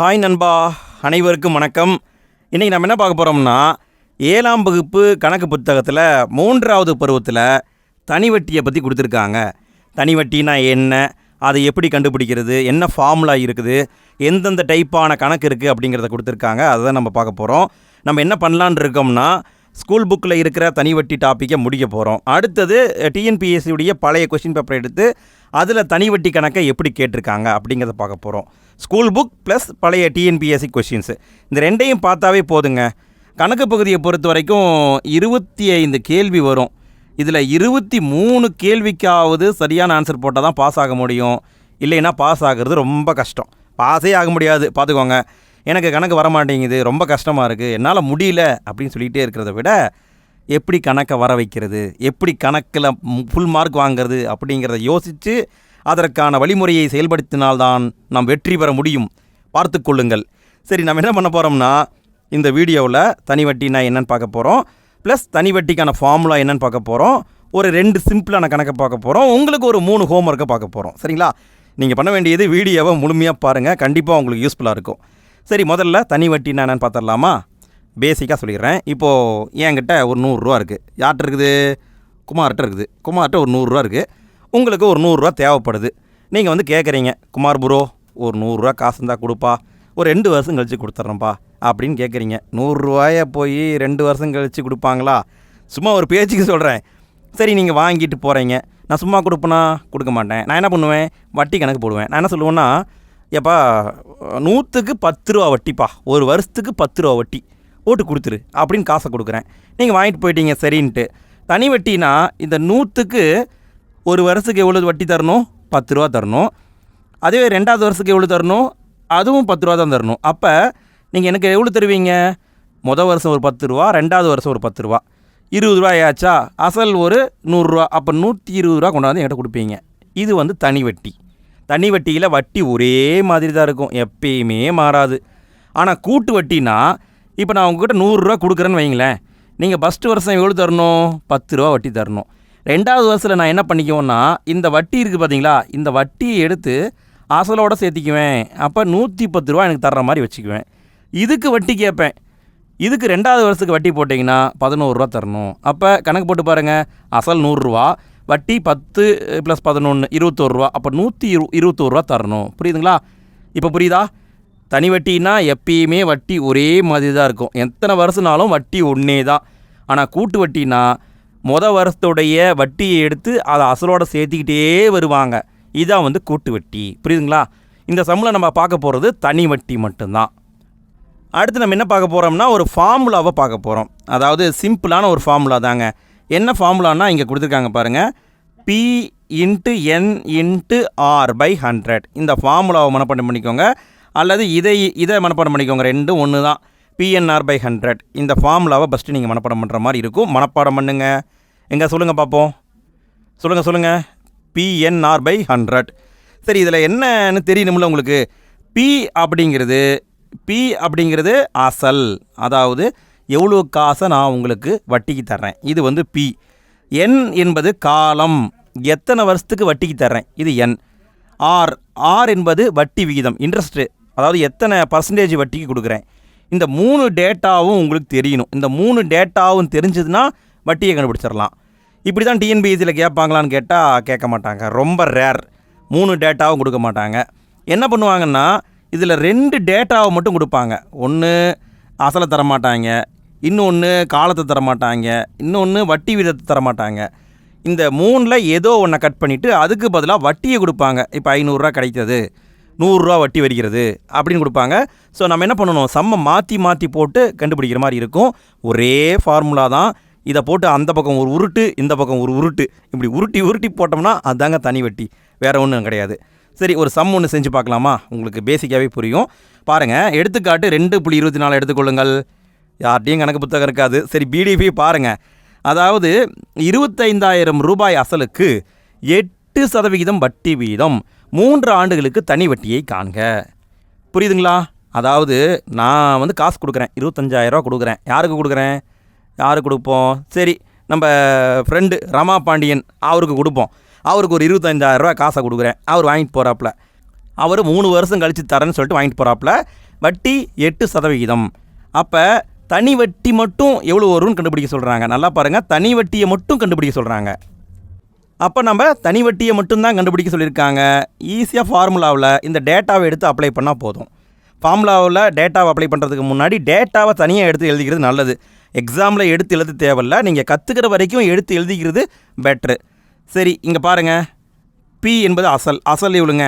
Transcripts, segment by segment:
Hi நண்பா அனைவருக்கும் வணக்கம். இன்றைக்கி நம்ம என்ன பார்க்க போகிறோம்னா ஏழாம் வகுப்பு கணக்கு புத்தகத்தில் மூன்றாவது பருவத்தில் தனி வட்டியை பற்றி கொடுத்துருக்காங்க. தனிவட்டினா என்ன அதை எப்படி கண்டுபிடிக்கிறது என்ன ஃபார்முலா இருக்குது எந்தெந்த டைப்பான கணக்கு இருக்குது அப்படிங்கிறத கொடுத்துருக்காங்க. அதை தான் நம்ம பார்க்க போகிறோம் நம்ம என்ன பண்ணலான் இருக்கோம்னா ஸ்கூல் புக்கில் இருக்கிற தனிவட்டி டாப்பிக்கை முடிக்க போகிறோம். அடுத்தது டிஎன்பிஎஸ்சியுடைய பழைய கொஷின் பேப்பர் எடுத்து அதில் தனிவட்டி கணக்கை எப்படி கேட்டிருக்காங்க அப்படிங்கிறத பார்க்க போகிறோம். ஸ்கூல் புக் ப்ளஸ் பழைய டிஎன்பிஎஸ்சி கொஷின்ஸு இந்த ரெண்டையும் பார்த்தாவே போதுங்க. கணக்கு பகுதியை பொறுத்த வரைக்கும் இருபத்தி ஐந்து கேள்வி வரும். இதில் இருபத்தி மூணு கேள்விக்காவது சரியான ஆன்சர் போட்டால் தான் பாஸ் ஆக முடியும். இல்லைன்னா பாஸ் ஆகிறது ரொம்ப கஷ்டம். பாஸே ஆக முடியாது. பார்த்துக்கோங்க. எனக்கு கணக்கு வர மாட்டேங்குது ரொம்ப கஷ்டமாக இருக்குது என்னால் முடியல அப்படின்னு சொல்லிகிட்டே இருக்கிறத விட எப்படி கணக்கை வர வைக்கிறது எப்படி கணக்கில் ஃபுல் மார்க் வாங்குறது அப்படிங்கிறத யோசித்து அதற்கான வழிமுறையை செயல்படுத்தினால்தான் நாம் வெற்றி பெற முடியும். பார்த்து கொள்ளுங்கள். சரி நம்ம என்ன பண்ண போகிறோம்னா இந்த வீடியோவில் தனி வட்டினா என்னன்னு பார்க்க போகிறோம் ப்ளஸ் தனி வட்டிக்கான ஃபார்முலா என்னென்னு பார்க்க போகிறோம் ஒரு ரெண்டு சிம்பிளான கணக்கை பார்க்க போகிறோம் உங்களுக்கு ஒரு மூணு ஹோம் ஒர்க்கை பார்க்க போகிறோம் சரிங்களா? நீங்கள் பண்ண வேண்டியது வீடியோவை முழுமையாக பாருங்கள் கண்டிப்பாக உங்களுக்கு யூஸ்ஃபுல்லாக இருக்கும். சரி முதல்ல தனி வட்டினா என்னென்னு பார்த்துடலாமா? பேசிக்காக சொல்லிடுறேன். இப்போது என்கிட்ட ஒரு நூறுரூவா இருக்குது யார்கிட்ட இருக்குது? குமார்கிட்ட இருக்குது. குமார்கிட்ட ஒரு நூறுரூவா இருக்குது உங்களுக்கு ஒரு நூறுரூவா தேவைப்படுது. நீங்கள் வந்து கேட்குறீங்க குமார் ப்ரோ ஒரு நூறுரூவா காசு இருந்தால் கொடுப்பா. ஒரு ரெண்டு வருஷம் கழித்து கொடுத்துட்றேன்ப்பா அப்படின்னு கேட்குறீங்க நூறுரூவாயை போய் ரெண்டு வருஷம் கழித்து கொடுப்பாங்களா? சும்மா ஒரு பேச்சுக்கு சொல்கிறேன் சரி நீங்கள் வாங்கிட்டு போகிறீங்க நான் சும்மா கொடுப்பேனா? கொடுக்க மாட்டேன். நான் என்ன பண்ணுவேன்? வட்டி கணக்கு போடுவேன். நான் என்ன சொல்லுவேன்னா ஏப்பா நூற்றுக்கு பத்து ரூபா வட்டிப்பா. ஒரு வருஷத்துக்கு பத்து ரூபா வட்டி. போட்டு கொடுத்துரு அப்படின்னு காசை கொடுக்குறேன். நீங்கள் வாங்கிட்டு போயிட்டீங்க சரின்ட்டு. தனி வட்டினா இந்த நூற்றுக்கு ஒரு வருஷத்துக்கு எவ்வளோ வட்டி தரணும்? பத்து ரூபா தரணும். அதே ரெண்டாவது வருஷத்துக்கு எவ்வளோ தரணும்? அதுவும் பத்து ரூபா தான் தரணும். அப்போ நீங்கள் எனக்கு எவ்வளோ தருவீங்க? மொதல் வருஷம் ஒரு பத்து ரூபா ரெண்டாவது வருஷம் ஒரு பத்து ரூபா. இருபது ரூபா ஆச்சா அசல் ஒரு நூறுரூவா அப்போ நூற்றி இருபது ரூபா கொண்டாந்து என்கிட்ட கொடுப்பீங்க. இது வந்து தனி வட்டி. தனி வட்டியில் வட்டி ஒரே மாதிரி தான் இருக்கும். எப்பயுமே மாறாது. ஆனால் கூட்டு வட்டினா இப்போ நான் உங்ககிட்ட நூறுரூவா கொடுக்குறேன்னு வைங்களேன். நீங்கள் ஃபஸ்ட்டு வருஷம் எவ்வளோ தரணும்? பத்து ரூபா வட்டி தரணும். ரெண்டாவது வருஷத்தில் நான் என்ன பண்ணிக்குவேன்னா இந்த வட்டி இருக்குது பார்த்தீங்களா இந்த வட்டியை எடுத்து அசலோடு சேர்த்திக்குவேன். அப்போ நூற்றி பத்து ரூபா எனக்கு தர்ற மாதிரி வச்சுக்குவேன். இதுக்கு வட்டி கேட்பேன். இதுக்கு ரெண்டாவது வருஷத்துக்கு வட்டி போட்டிங்கன்னா பதினோருவா தரணும். அப்போ கணக்கு போட்டு பாருங்கள் அசல் நூறுரூவா. வட்டி பத்து ப்ளஸ் பதினொன்று இருபத்தோருவா அப்போ நூற்றி இரு இருபத்தோருவா தரணும். புரியுதுங்களா? இப்போ புரியுதா? தனி வட்டினா எப்பயுமே வட்டி ஒரே மாதிரி தான் இருக்கும். எத்தனை வருஷனாலும் வட்டி ஒன்றே தான். ஆனால் கூட்டு வட்டினா மொதல் வருஷத்துடைய வட்டியை எடுத்து அதை அசலோட சேர்த்திக்கிட்டே வருவாங்க. இதான் வந்து கூட்டு வட்டி. புரியுதுங்களா? இந்த சம்மில் நம்ம பார்க்க போகிறது தனி வட்டி மட்டும்தான். அடுத்து நம்ம என்ன பார்க்க போகிறோம்னா ஒரு ஃபார்முலாவை பார்க்க போகிறோம் அதாவது சிம்பிளான ஒரு ஃபார்முலா தாங்க. என்ன ஃபார்முலானா இங்கே கொடுத்துருக்காங்க பாருங்கள் P into N into R by hundred இந்த ஃபார்முலாவை மனப்பாடம் பண்ணிக்கோங்க. அல்லது இதை இதை மனப்பாடம் பண்ணிக்கோங்க. ரெண்டும் ஒன்று தான் பிஎன்ஆர் பை ஹண்ட்ரட் இந்த ஃபார்முலாவை ஃபஸ்ட்டு நீங்கள் மனப்பாடம் பண்ணுற மாதிரி இருக்கும். மனப்பாடம் பண்ணுங்க. எங்கே சொல்லுங்கள் பார்ப்போம் சொல்லுங்கள் சொல்லுங்கள் பிஎன்ஆர் பை ஹண்ட்ரட் சரி இதில் என்னன்னு தெரியணும்ல உங்களுக்கு. பி அப்படிங்கிறது பி அப்படிங்கிறது அசல். அதாவது எவ்வளோ காசை நான் உங்களுக்கு வட்டிக்கு தர்றேன்? இது வந்து பி என் என்பது காலம். எத்தனை வருஷத்துக்கு வட்டிக்கு தர்றேன்? இது என் ஆர் ஆர் என்பது வட்டி விகிதம் இன்ட்ரெஸ்ட்டு அதாவது எத்தனை பர்சன்டேஜ் வட்டிக்கு கொடுக்குறேன்? இந்த மூணு டேட்டாவும் உங்களுக்கு தெரியணும். இந்த மூணு டேட்டாவும் தெரிஞ்சதுன்னா வட்டியை கண்டுபிடிச்சிடலாம். இப்படி தான் டிஎன்பிஎஸ்சியில் கேட்பாங்களான்னு கேட்டால் கேட்க மாட்டாங்க. ரொம்ப ரேர் மூணு டேட்டாவும் கொடுக்க மாட்டாங்க. என்ன பண்ணுவாங்கன்னா இதில் ரெண்டு டேட்டாவை மட்டும் கொடுப்பாங்க. ஒன்று அசலை தர மாட்டாங்க இன்னொன்று காலத்தை தர மாட்டாங்க இன்னொன்று வட்டி விதத்தை தர மாட்டாங்க இந்த மூணில் ஏதோ ஒன்றை கட் பண்ணிவிட்டு அதுக்கு பதிலாக வட்டியை கொடுப்பாங்க. இப்போ ஐநூறுரூவா கிடைத்தது. நூறுரூவா வட்டி வருகிறது அப்படின்னு கொடுப்பாங்க. ஸோ நம்ம என்ன பண்ணணும்? செம்ம மாற்றி மாற்றி போட்டு கண்டுபிடிக்கிற மாதிரி இருக்கும். ஒரே ஃபார்முலா தான். இதை போட்டு அந்த பக்கம் ஒரு உருட்டு இந்த பக்கம் ஒரு உருட்டு. இப்படி உருட்டி உருட்டி போட்டோம்னா அதாங்க தனி வட்டி. வேறு ஒன்றும் கிடையாது. சரி ஒரு சம் ஒன்று செஞ்சு பார்க்கலாமா? உங்களுக்கு பேசிக்காகவே புரியும். பாருங்கள் எடுத்துக்காட்டு ரெண்டு புள்ளி இருபத்தி நாலு எடுத்துக்கொள்ளுங்கள். யார்ட்டையும் கணக்கு புத்தகம் இருக்காது. சரி பிடிபி பாருங்கள் அதாவது இருபத்தைந்தாயிரம் ரூபாய் அசலுக்கு எட்டு சதவிகிதம் வட்டி வீதம் மூன்று ஆண்டுகளுக்கு தனி வட்டியை காண்க. புரியுதுங்களா? அதாவது நான் வந்து காசு கொடுக்குறேன். இருபத்தஞ்சாயிரரூவா கொடுக்குறேன். யாருக்கு கொடுக்குறேன்? யாருக்கு கொடுப்போம்? சரி நம்ம ஃப்ரெண்டு ரமா பாண்டியன் அவருக்கு கொடுப்போம். அவருக்கு ஒரு இருபத்தஞ்சாயிரரூவா காசை கொடுக்குறேன். அவர் வாங்கிட்டு போகிறாப்புல அவர் மூணு வருஷம் கழித்து தரேன்னு சொல்லிட்டு வாங்கிட்டு போகிறாப்புல வட்டி எட்டு சதவிகிதம். அப்போ தனி வட்டி மட்டும் எவ்வளோ வரும்னு கண்டுபிடிக்க சொல்கிறாங்க நல்லா பாருங்கள் தனி வட்டியை மட்டும் கண்டுபிடிக்க சொல்கிறாங்க அப்போ நம்ம தனி வட்டியை மட்டும்தான் கண்டுபிடிக்க சொல்லியிருக்காங்க. ஈஸியாக ஃபார்முலாவில் இந்த டேட்டாவை எடுத்து அப்ளை பண்ணால் போதும். ஃபார்முலாவில் டேட்டாவை அப்ளை பண்ணுறதுக்கு முன்னாடி டேட்டாவை தனியாக எடுத்து எழுதிக்கிறது நல்லது. எக்ஸாமில் எடுத்து எழுத தேவையில்ல. நீங்கள் கற்றுக்கிற வரைக்கும் எடுத்து எழுதிக்கிறது பெட்ரு சரி இங்கே பாருங்கள் பி என்பது அசல். அசல் இவ்வளோங்க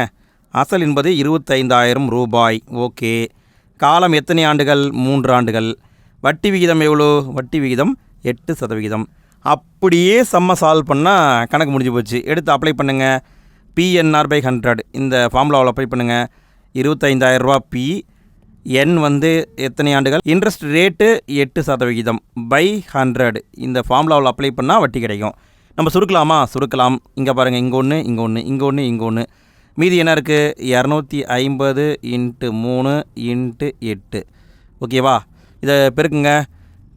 அசல் என்பது இருபத்தைந்தாயிரம் ரூபாய். ஓகே காலம் எத்தனை ஆண்டுகள்? மூன்று ஆண்டுகள். வட்டி விகிதம் எவ்வளோ? வட்டி விகிதம் எட்டு சதவிகிதம். அப்படியே செம்ம சால்வ் பண்ணால் கணக்கு முடிஞ்சு போச்சு. எடுத்து அப்ளை பண்ணுங்கள் பிஎன்ஆர் பை ஹண்ட்ரட் இந்த ஃபார்முலாவில் அப்ளை பண்ணுங்கள் இருபத்தைந்தாயிரரூபா பி என் வந்து எத்தனை ஆண்டுகள்? இன்ட்ரெஸ்ட் ரேட்டு எட்டு சதவிகிதம் பை ஹண்ட்ரட் இந்த ஃபார்முலாவில் அப்ளை பண்ணால் வட்டி கிடைக்கும். நம்ம சுருக்கலாமா? சுருக்கலாம். இங்கே பாருங்கள் இங்கே ஒன்று இங்கே ஒன்று இங்கே ஒன்று இங்கே ஒன்று மீதி என்ன இருக்குது இரநூத்தி ஐம்பது இன்ட்டு மூணு இன்ட்டு எட்டு. ஓகேவா? இதை பெருக்குங்க.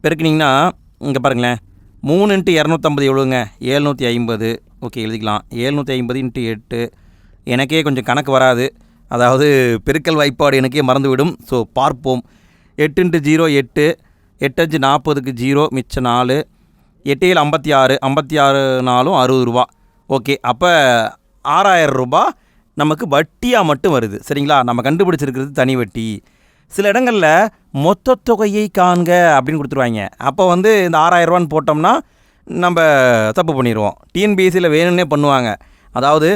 பெருக்குனிங்கன்னா இங்கே பாருங்களேன். மூணு இன்ட்டு இரநூத்தம்பது எவ்வளோங்க ஏழ்நூற்றி ஐம்பது. ஓகே எழுதிக்கலாம். ஏழ்நூற்றி ஐம்பது இன்ட்டு எட்டு. எனக்கே கொஞ்சம் கணக்கு வராது. அதாவது பெருக்கல் வாய்ப்பாடு எனக்கே மறந்துவிடும். ஸோ பார்ப்போம். எட்டு இன்ட்டு ஜீரோ எட்டு. எட்டஞ்சு நாற்பதுக்கு ஜீரோ மிச்சம் நாலு. எட்டு ஏழு ஐம்பத்தி ஆறு. ஐம்பத்தி ஆறு நாலும் அறுபது ரூபா. ஓகே அப்போ ஆறாயிரம் ரூபாய் நமக்கு வட்டியாக மட்டும் வருது. சரிங்களா? நம்ம கண்டுபிடிச்சிருக்கிறது தனி வட்டி. சில இடங்களில் மொத்த தொகையை காண்க அப்படின்னு கொடுத்துருவாங்க. அப்போ வந்து இந்த ஆறாயிரரூவான்னு போட்டோம்னா நம்ம தப்பு பண்ணிடுவோம் டிஎன்பிஎஸ்சியில் வேணும்னே பண்ணுவாங்க. அதாவது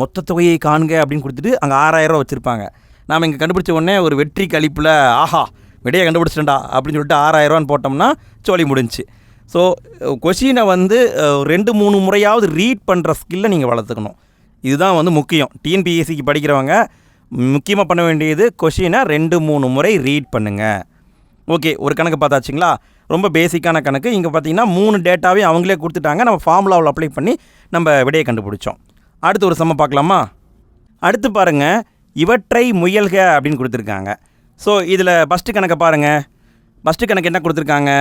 மொத்த தொகையை காண்க அப்படின்னு கொடுத்துட்டு அங்கே ஆறாயிரம் வச்சுருப்பாங்க. நாம் இங்கே கண்டுபிடிச்ச உடனே ஒரு வெற்றி கழிப்பில் ஆஹா விடையை கண்டுபிடிச்சிட்டா அப்படின்னு சொல்லிட்டு ஆறாயிரரூவான்னு போட்டோம்னா சோழி முடிஞ்சுச்சு. ஸோ கொஷினை வந்து ரெண்டு மூணு முறையாவது ரீட் பண்ணுற ஸ்கில்லை நீங்கள் வளர்த்துக்கணும். இதுதான் வந்து முக்கியம். டிஎன்பிஎஸ்சிக்கு படிக்கிறவங்க முக்கியமாக பண்ண வேண்டியது கொஷினை ரெண்டு மூணு முறை ரீட் பண்ணுங்கள் ஓகே ஒரு கணக்கு பார்த்தாச்சுங்களா? ரொம்ப பேசிக்கான கணக்கு. இங்கே பார்த்தீங்கன்னா மூணு டேட்டாவே அவங்களே கொடுத்துட்டாங்க. நம்ம ஃபார்முலாவில் அப்ளை பண்ணி நம்ம விடையை கண்டுபிடிச்சோம். அடுத்து ஒரு சம பார்க்கலாமா? அடுத்து பாருங்கள் இவற்றை முயல்க அப்படின்னு கொடுத்துருக்காங்க. ஸோ இதில் ஃபஸ்ட்டு கணக்கை பாருங்கள் ஃபஸ்ட்டு கணக்கு என்ன கொடுத்துருக்காங்க?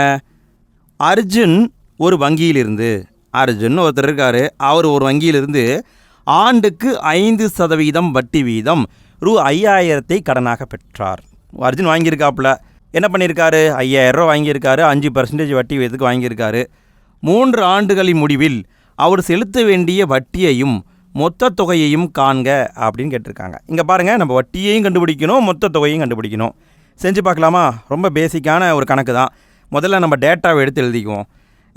அர்ஜுன் ஒரு வங்கியிலிருந்து அர்ஜுன் ஒருத்தர் இருக்கார். அவர் ஒரு வங்கியிலிருந்து ஆண்டுக்கு ஐந்து சதவீதம் வட்டி வீதம் ரூ ஐயாயிரத்தை கடனாக பெற்றார். அர்ஜுன் வாங்கியிருக்காப்புல. என்ன பண்ணியிருக்காரு? ஐயாயிரரூவா ரூபா வாங்கியிருக்காரு. அஞ்சு பர்சன்டேஜ் வட்டி வீதத்துக்கு வாங்கியிருக்காரு. மூன்று ஆண்டுகளின் முடிவில் அவர் செலுத்த வேண்டிய வட்டியையும் மொத்த தொகையையும் காண்க அப்படின்னு கேட்டிருக்காங்க. இங்கே பாருங்கள் நம்ம வட்டியையும் கண்டுபிடிக்கணும் மொத்த தொகையும் கண்டுபிடிக்கணும். செஞ்சு பார்க்கலாமா? ரொம்ப பேசிக்கான ஒரு கணக்கு தான். முதல்ல நம்ம டேட்டாவை எடுத்து எழுதிக்குவோம்.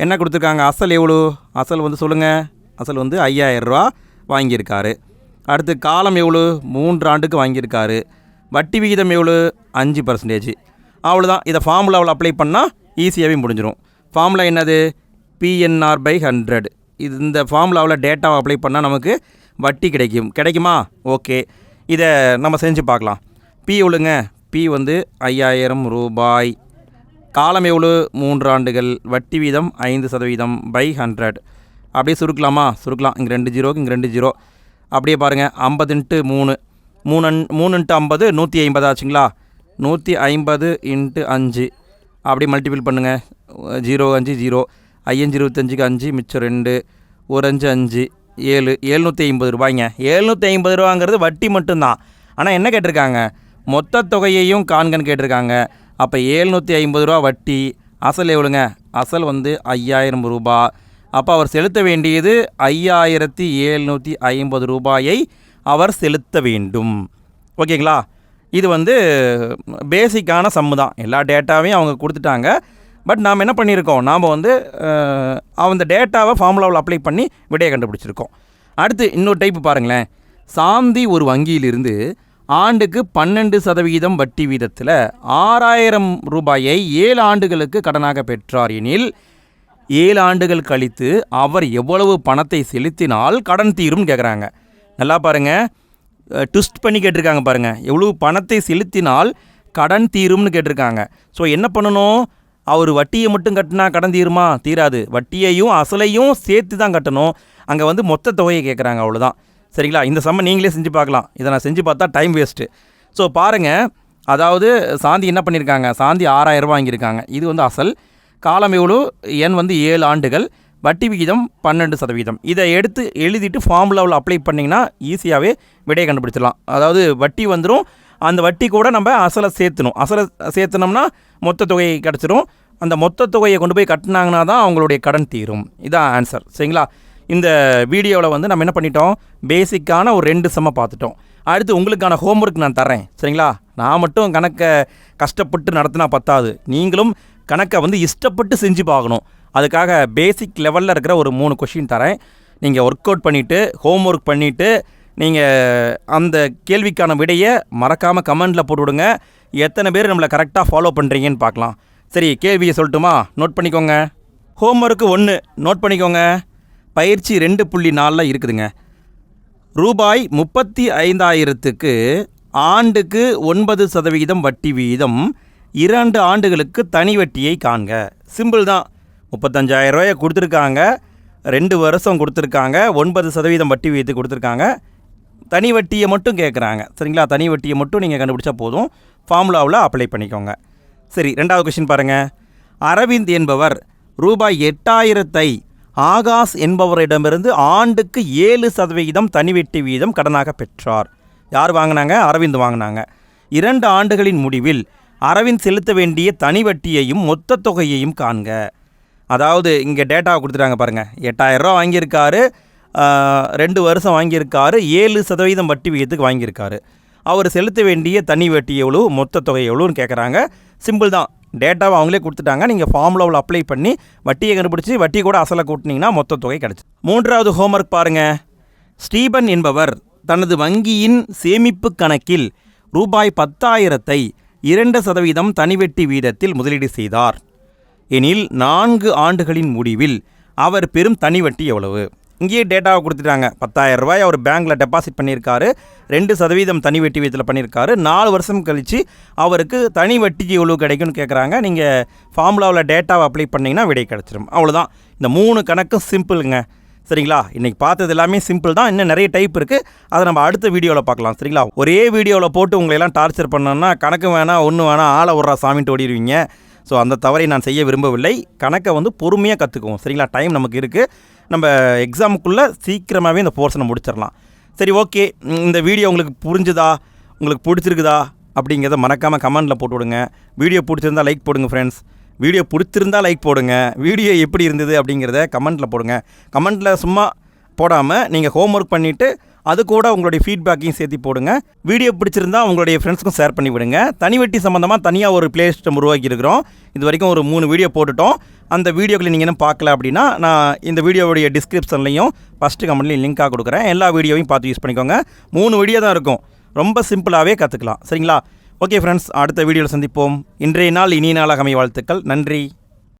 என்ன கொடுத்துருக்காங்க? அசல் எவ்வளோ அசல் வந்து சொல்லுங்கள் அசல் வந்து ஐயாயிரரூவா வாங்கியிருக்காரு. அடுத்து காலம் எவ்வளோ மூன்று ஆண்டுக்கு வாங்கியிருக்காரு. வட்டி விகிதம் எவ்வளோ அஞ்சு பர்சன்டேஜ் அவ்வளோதான் இதை ஃபார்முலாவில் அப்ளை பண்ணால் ஈஸியாகவே முடிஞ்சிடும் ஃபார்முலா என்னது? பிஎன்ஆர் பை ஹண்ட்ரட் இது இந்த ஃபார்முலாவில் டேட்டாவை அப்ளை பண்ணால் நமக்கு வட்டி கிடைக்கும். கிடைக்குமா? ஓகே இதை நம்ம செஞ்சு பார்க்கலாம். பி எவ்வளோங்க பி வந்து ஐயாயிரம் ரூபாய். காலம் எவ்வளோ மூன்று ஆண்டுகள். வட்டி வீதம் ஐந்து சதவீதம் பை ஹண்ட்ரட் அப்படியே சுருக்கலாமா? சுருக்கலாம். இங்கே ரெண்டு ஜீரோக்கு இங்கே ரெண்டு ஜீரோ அப்படியே பாருங்கள் ஐம்பது இன்ட்டு மூணு. மூணு மூணு இன்ட்டு ஐம்பது நூற்றி ஐம்பது ஆச்சுங்களா? நூற்றி ஐம்பது இன்ட்டு அஞ்சு. அப்படியே மல்டிபிள் பண்ணுங்கள் ஜீரோ அஞ்சு ஜீரோ. ஐயஞ்சு இருபத்தஞ்சுக்கு அஞ்சு மிச்சம் ரெண்டு. ஒரு அஞ்சு அஞ்சு. ஏழு ஏழ்நூற்றி ஐம்பது ரூபாய்ங்க. ஏழ்நூற்றி ஐம்பது ரூபாங்கிறது வட்டி மட்டும்தான். ஆனால் என்ன கேட்டிருக்காங்க? மொத்த தொகையையும் காண்கன்னு கேட்டிருக்காங்க. அப்போ ஏழ்நூற்றி ஐம்பது ரூபா வட்டி. அசல் எவ்வளோங்க? அசல் வந்து ஐயாயிரம் ரூபாய் அப்போ அவர் செலுத்த வேண்டியது ஐயாயிரத்தி ஏழ்நூற்றி ஐம்பது ரூபாயை அவர் செலுத்த வேண்டும். ஓகேங்களா? இது வந்து பேசிக்கான சம்மு தான். எல்லா டேட்டாவையும் அவங்க கொடுத்துட்டாங்க. பட் நாம் என்ன பண்ணியிருக்கோம்? நாம் வந்து அந்த டேட்டாவை ஃபார்முலாவில் அப்ளை பண்ணி விடையை கண்டுபிடிச்சிருக்கோம். அடுத்து இன்னொரு டைப் பாருங்களேன். சாந்தி ஒரு வங்கியிலிருந்து ஆண்டுக்கு பன்னெண்டு சதவிகிதம் வட்டி வீதத்தில் ஆறாயிரம் ரூபாயை ஏழு ஆண்டுகளுக்கு கடனாக பெற்றார் எனில் ஏழு ஆண்டுகள் கழித்து அவர் எவ்வளவு பணத்தை செலுத்தினால் கடன் தீரும் கேட்குறாங்க நல்லா பாருங்கள் ட்விஸ்ட் பண்ணி கேட்டிருக்காங்க பாருங்கள் எவ்வளவு பணத்தை செலுத்தினால் கடன் தீரும்னு கேட்டிருக்காங்க. ஸோ என்ன பண்ணணும்? அவர் வட்டியை மட்டும் கட்டினா கடன் தீருமா? தீராது. வட்டியையும் அசலையும் சேர்த்து தான் கட்டணும். அங்கே வந்து மொத்த தொகையை கேட்குறாங்க அவ்வளோதான் சரிங்களா? இந்த சம்ம நீங்களே செஞ்சு பார்க்கலாம். இதை நான் செஞ்சு பார்த்தா டைம் வேஸ்ட்டு ஸோ பாருங்கள் அதாவது சாந்தி என்ன பண்ணியிருக்காங்க சாந்தி ஆறாயிரம் ரூபா வாங்கியிருக்காங்க. இது வந்து அசல். காலம் எவ்வளோ? என் வந்து ஏழு ஆண்டுகள். வட்டி விகிதம் பன்னெண்டு சதவீதம். இதை எடுத்து எழுதிட்டு ஃபார்முலாவில் அப்ளை பண்ணிங்கன்னா ஈஸியாகவே விடையை கண்டுபிடிச்சிடலாம். அதாவது வட்டி வந்துடும் அந்த வட்டி கூட நம்ம அசலை சேர்த்துணும். அசலை சேர்த்துனோம்னா மொத்த தொகை கிடச்சிரும். அந்த மொத்த தொகையை கொண்டு போய் கட்டினாங்கன்னா தான் அவங்களுடைய கடன் தீரும். இதான் ஆன்சர் சரிங்களா? இந்த வீடியோவில் வந்து நம்ம என்ன பண்ணிட்டோம்? பேசிக்கான ஒரு ரெண்டு செம்ம பார்த்துட்டோம். அடுத்து உங்களுக்கான ஹோம்ஒர்க் நான் தரேன் சரிங்களா? நான் மட்டும் கணக்கை கஷ்டப்பட்டு நடத்தினா பத்தாது. நீங்களும் கணக்கை வந்து இஷ்டப்பட்டு செஞ்சு பார்க்கணும். அதுக்காக பேசிக் லெவலில் இருக்கிற ஒரு மூணு கொஷின் தரேன். நீங்கள் ஒர்க் அவுட் பண்ணிவிட்டு ஹோம் ஒர்க் பண்ணிவிட்டு நீங்கள் அந்த கேள்விக்கான விடையை மறக்காமல் கமெண்டில் போட்டு விடுங்க எத்தனை பேர் நம்மளை கரெக்டாக ஃபாலோ பண்ணுறீங்கன்னு பார்க்கலாம். சரி கேள்வியை சொல்லட்டுமா? நோட் பண்ணிக்கோங்க. ஹோம் ஒர்க்கு ஒன்று நோட் பண்ணிக்கோங்க. பயிற்சி ரெண்டு புள்ளி நாலில் இருக்குதுங்க. ரூபாய் முப்பத்தி ஐந்தாயிரத்துக்கு ஆண்டுக்கு ஒன்பது சதவிகிதம் வட்டி வீதம் இரண்டு ஆண்டுகளுக்கு தனி வட்டியை காண்க. சிம்பிள் தான். முப்பத்தஞ்சாயிரம் ரூபாயை கொடுத்துருக்காங்க. ரெண்டு வருஷம் கொடுத்துருக்காங்க. ஒன்பது சதவீதம் வட்டி வீத்து கொடுத்துருக்காங்க. தனி வட்டியை மட்டும் கேட்குறாங்க சரிங்களா? தனி வட்டியை மட்டும் நீங்கள் கண்டுபிடிச்சா போதும். ஃபார்முலாவில் அப்ளை பண்ணிக்கோங்க. சரி ரெண்டாவது கொஷின் பாருங்கள் அரவிந்த் என்பவர் ரூபாய் எட்டாயிரத்தை ஆகாஷ் என்பவரிடமிருந்து ஆண்டுக்கு ஏழு சதவிகிதம் தனிவெட்டி வீதம் கடனாக பெற்றார். யார் வாங்கினாங்க? அரவிந்த் வாங்கினாங்க. இரண்டு ஆண்டுகளின் முடிவில் அரவிந்த் செலுத்த வேண்டிய தனி வட்டியையும் மொத்த தொகையையும் காண்க. அதாவது இங்கே டேட்டாவை கொடுத்துட்டாங்க பாருங்கள் எட்டாயிரரூவா வாங்கியிருக்காரு ரெண்டு வருஷம் வாங்கியிருக்காரு ஏழு சதவீதம் வட்டி விகிதத்துக்கு வாங்கியிருக்காரு. அவர் செலுத்த வேண்டிய தனி வட்டி எவ்வளோ மொத்த தொகை எவ்வளோன்னு கேட்குறாங்க சிம்பிள் தான். டேட்டாவை அவங்களே கொடுத்துட்டாங்க. நீங்கள் ஃபார்முலாவில் அப்ளை பண்ணி வட்டியை கண்டுபிடிச்சி வட்டி கூட அசலை கூட்டினீங்கன்னா மொத்த தொகை கிடச்சி மூன்றாவது ஹோம்ஒர்க் பாருங்கள் ஸ்டீபன் என்பவர் தனது வங்கியின் சேமிப்பு கணக்கில் ரூபாய் பத்தாயிரத்தை இரண்டு சதவீதம் தனிவெட்டி வீதத்தில் முதலீடு செய்தார். எனில் நான்கு ஆண்டுகளின் முடிவில் அவர் பெறும் தனிவட்டி எவ்வளவு? இங்கேயே டேட்டாவை கொடுத்துட்டாங்க. பத்தாயிரம் ரூபாய் அவர் பேங்க்கில் டெபாசிட் பண்ணியிருக்காரு. ரெண்டு சதவீதம் தனி வட்டி வீதத்தில் பண்ணியிருக்காரு. நாலு வருஷம் கழித்து அவருக்கு தனி வட்டிக்கு எவ்வளோ கிடைக்கும்னு கேட்குறாங்க நீங்கள் ஃபார்முலாவில் டேட்டாவை அப்ளை பண்ணிங்கன்னா விடை கிடச்சிரும். அவ்வளோதான் இந்த மூணு கணக்கும் சிம்பிளுங்க சரிங்களா? இன்றைக்கி பார்த்தது எல்லாமே சிம்பிள் தான். இன்னும் நிறைய டைப் இருக்குது அதை நம்ம அடுத்த வீடியோவில் பார்க்கலாம். சரிங்களா? ஒரே வீடியோவில் போட்டு உங்களை எல்லாம் டார்ச்சர் பண்ணோன்னா கணக்கு வேணாம் ஒன்று வேணாம் ஆளை விட்றா சாமின்ட்டு ஓடிடுவீங்க. ஸோ அந்த தவறை நான் செய்ய விரும்பவில்லை. கணக்கை வந்து பொறுமையாக கற்றுக்குவோம் சரிங்களா? டைம் நமக்கு இருக்குது நம்ம எக்ஸாமுக்குள்ளே சீக்கிரமாகவே இந்த போர்ஷனை முடிச்சிடலாம். சரி ஓகே இந்த வீடியோ உங்களுக்கு புரிஞ்சுதா? உங்களுக்கு பிடிச்சிருக்குதா? அப்படிங்கிறத மறக்காமல் கமெண்டில் போட்டு விடுங்க. வீடியோ பிடிச்சிருந்தா லைக் போடுங்க ஃப்ரெண்ட்ஸ் வீடியோ பிடிச்சிருந்தா லைக் போடுங்க. வீடியோ எப்படி இருந்தது அப்படிங்கிறத கமெண்ட்டில் போடுங்க. கமெண்ட்டில் சும்மா போடாமல் நீங்கள் ஹோம்ஒர்க் பண்ணிவிட்டு அது கூட உங்களுடைய ஃபீட்பேக்கையும் சேர்த்து போடுங்க. வீடியோ பிடிச்சிருந்தா உங்களுடைய ஃப்ரெண்ட்ஸ்க்கும் ஷேர் பண்ணி விடுங்க. தனிவெட்டி சம்மந்தமாக தனியாக ஒரு பிளே சிஸ்டம் உருவாக்கி இருக்கிறோம். இது வரைக்கும் ஒரு மூணு வீடியோ போட்டுட்டோம். அந்த வீடியோக்களை நீங்கள் இன்னும் பார்க்கல அப்படின்னா நான் இந்த வீடியோவுடைய டிஸ்கிரிப்ஷன்லையும் ஃபஸ்ட்டு கமெண்ட்லையும் லிங்காக கொடுக்குறேன். எல்லா வீடியோவையும் பார்த்து யூஸ் பண்ணிக்கோங்க. மூணு வீடியோ தான் இருக்கும். ரொம்ப சிம்பிளாகவே கற்றுக்கலாம் சரிங்களா? ஓகே ஃப்ரெண்ட்ஸ் அடுத்த வீடியோவில் சந்திப்போம். இன்றைய நாள் இனிய நாளாக அமைய வாழ்த்துக்கள். நன்றி.